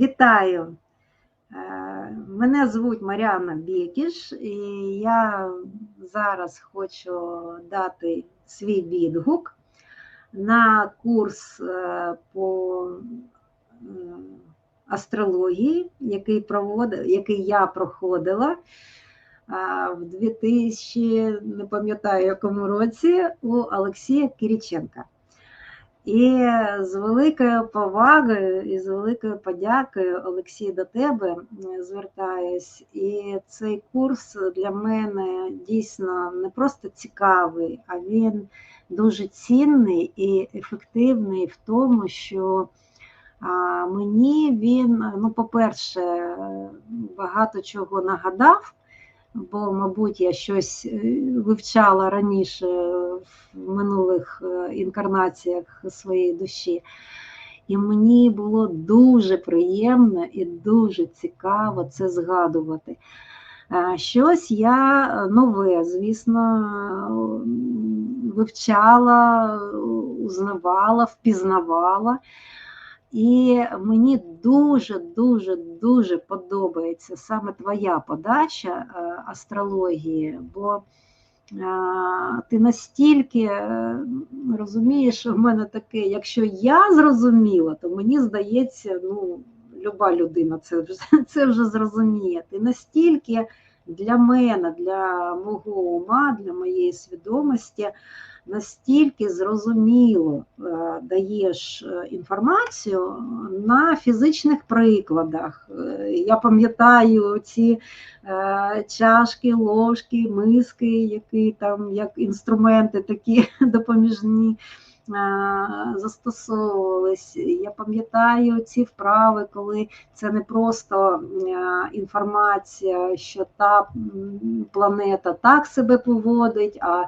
Вітаю! Е, Мене звуть Маріана Бєкіш, і я зараз хочу дати свій відгук на курс е, по е, астрології, який, провод... який я проходила в 2000, не пам'ятаю якому році, у Олексія Кириченка. І з великою повагою і з великою подякою, Олексій, до тебе звертаюсь. І цей курс для мене дійсно не просто цікавий, а він дуже цінний і ефективний в тому, що мені він, ну, по-перше, багато чого нагадав бо, мабуть, я щось е, вивчала раніше в минулих е, інкарнаціях своєї душі. І мені було дуже приємно і дуже цікаво це згадувати. Е, щось я нове, звісно, вивчала, узнавала, впізнавала. І мені дуже-дуже дуже подобається саме твоя подача е, астрології, бо е, ти настільки е, розумієш, що в мене таке, якщо я зрозуміла, то мені здається, ну, люба людина це вже, це вже зрозуміє. Ти настільки для мене, для мого ума, для моєї свідомості настільки зрозуміло е, даєш е, інформацію на фізичних прикладах. Е, я пам'ятаю ці чашки, ложки, миски, які там як інструменти такі допоміжні застосовувались. Я пам'ятаю ці вправи, коли це не просто інформація, що та планета так себе поводить, а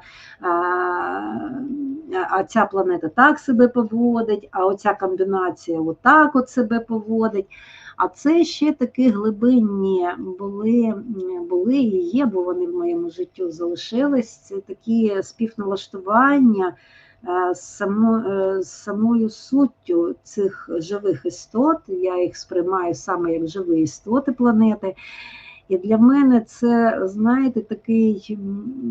а ця планета так себе поводить, а оця комбінація отак от себе поводить. А це ще такі глибинні були були і є, бо вони в моєму життю залишились. Це такі співналаштування з само, е, самою суттю цих живих істот, я їх сприймаю саме як живі істоти планети. І для мене це, знаєте, такий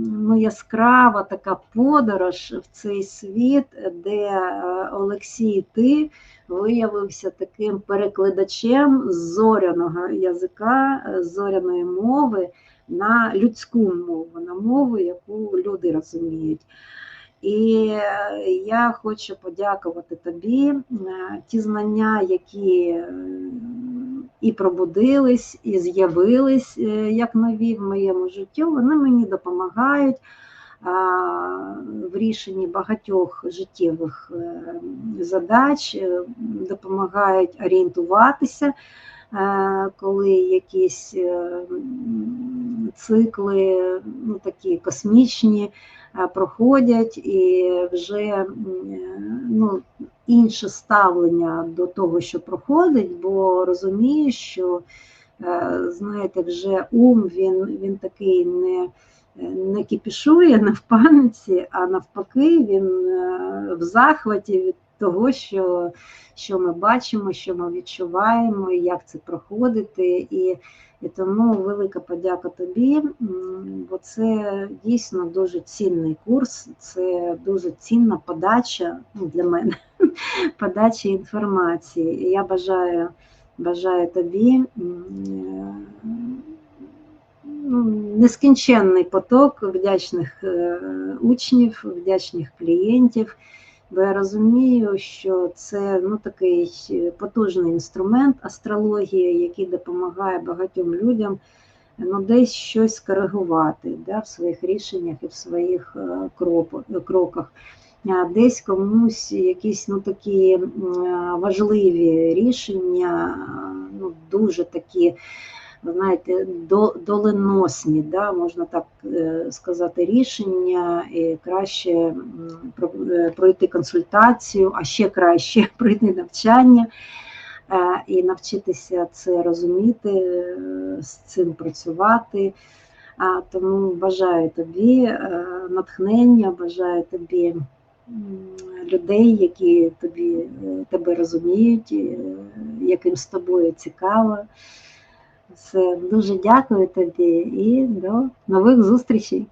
ну, яскрава така подорож в цей світ, де е, Олексій ти виявився таким перекладачем зоряного язика, зоряної мови на людську мову, на мову, яку люди розуміють. І я хочу подякувати тобі е, ті знання, які е, і пробудились, і з'явились е, як нові в моєму житті, вони мені допомагають в рішенні багатьох життєвих задач, допомагають орієнтуватися, коли якісь цикли ну, такі космічні. Е, проходять і вже ну, інше ставлення до того, що проходить, бо розумію, що е, знаєте, вже ум він він такий не не кіпішує не в паниці, а навпаки, він е, в захваті від того, що що ми бачимо, що ми відчуваємо, як це проходити. І і тому велика подяка тобі, бо це дійсно дуже цінний курс, це дуже цінна подача ну, для мене, подача інформації. І я бажаю бажаю тобі ну, нескінченний поток вдячних е, учнів, вдячних клієнтів бо я розумію, що це ну, такий потужний інструмент астрології, який допомагає багатьом людям ну, десь щось коригувати да, в своїх рішеннях і в своїх е, кроках. Десь комусь якісь ну, такі важливі рішення, ну, дуже такі знаєте, доленосні, да, можна так е, сказати, рішення, і краще е, пройти консультацію, а ще краще пройти навчання е, і навчитися це розуміти, з цим працювати. Тому бажаю тобі натхнення, бажаю тобі людей, які тобі, тебе розуміють, яким з тобою цікаво. Все, дуже дякую тобі і до нових зустрічей.